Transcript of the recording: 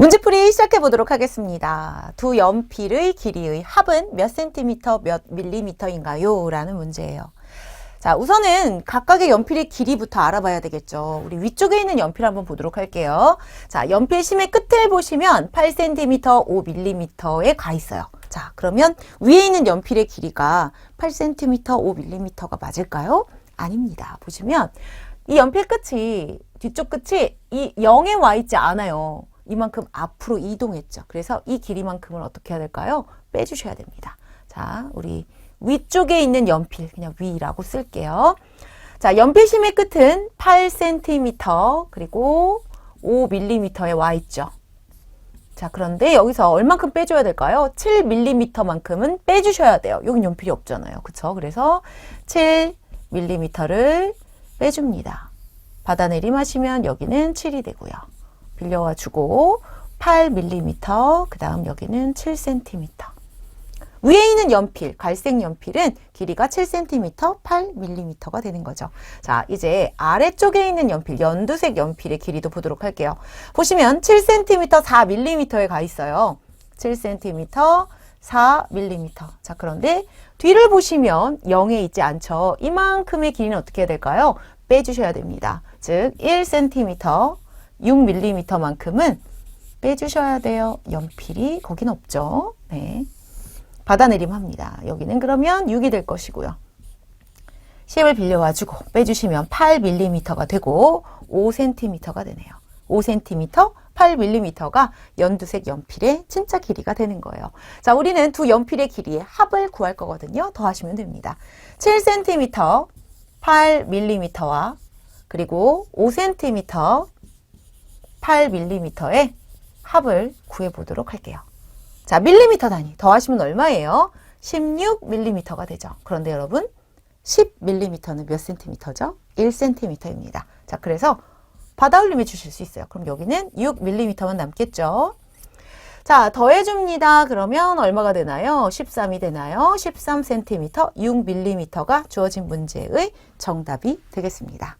문제풀이 시작해 보도록 하겠습니다. 두 연필의 길이의 합은 몇 센티미터, 몇 밀리미터인가요? 라는 문제예요. 자, 우선은 각각의 연필의 길이부터 알아봐야 되겠죠. 우리 위쪽에 있는 연필 한번 보도록 할게요. 자, 연필 심의 끝을 보시면 8cm, 5mm에 가 있어요. 자, 그러면 위에 있는 연필의 길이가 8cm, 5mm가 맞을까요? 아닙니다. 보시면 이 연필 끝이 뒤쪽 끝이 이 0에 와 있지 않아요. 이만큼 앞으로 이동했죠. 그래서 이 길이만큼을 어떻게 해야 될까요? 빼주셔야 됩니다. 자, 우리 위쪽에 있는 연필 그냥 위라고 쓸게요. 자, 연필심의 끝은 8cm 그리고 5mm에 와 있죠. 자, 그런데 여기서 얼만큼 빼줘야 될까요? 7mm만큼은 빼주셔야 돼요. 여긴 연필이 없잖아요. 그쵸? 그래서 7mm를 빼줍니다. 받아내림 하시면 여기는 7이 되고요. 빌려와 주고 8mm, 그 다음 여기는 7cm. 위에 있는 연필, 갈색 연필은 길이가 7cm, 8mm가 되는 거죠. 자, 이제 아래쪽에 있는 연필, 연두색 연필의 길이도 보도록 할게요. 보시면 7cm, 4mm에 가 있어요. 7cm, 4mm. 자, 그런데 뒤를 보시면 0에 있지 않죠. 이만큼의 길이는 어떻게 해야 될까요? 빼주셔야 됩니다. 즉, 1cm, 6mm만큼은 빼주셔야 돼요. 연필이 거긴 없죠. 네. 받아내림 합니다. 여기는 그러면 6이 될 것이고요. 심을 빌려와주고 빼주시면 8mm가 되고 5cm가 되네요. 5cm, 8mm가 연두색 연필의 진짜 길이가 되는 거예요. 자, 우리는 두 연필의 길이의 합을 구할 거거든요. 더하시면 됩니다. 7cm, 8mm와 그리고 5cm, 8mm의 합을 구해보도록 할게요. 자, 밀리미터 단위 더하시면 얼마예요? 16mm가 되죠. 그런데 여러분 10mm는 몇 센티미터죠? 1cm입니다. 자, 그래서 받아 올림해 주실 수 있어요. 그럼 여기는 6mm만 남겠죠? 자, 더해줍니다. 그러면 얼마가 되나요? 13이 되나요? 13cm, 6mm가 주어진 문제의 정답이 되겠습니다.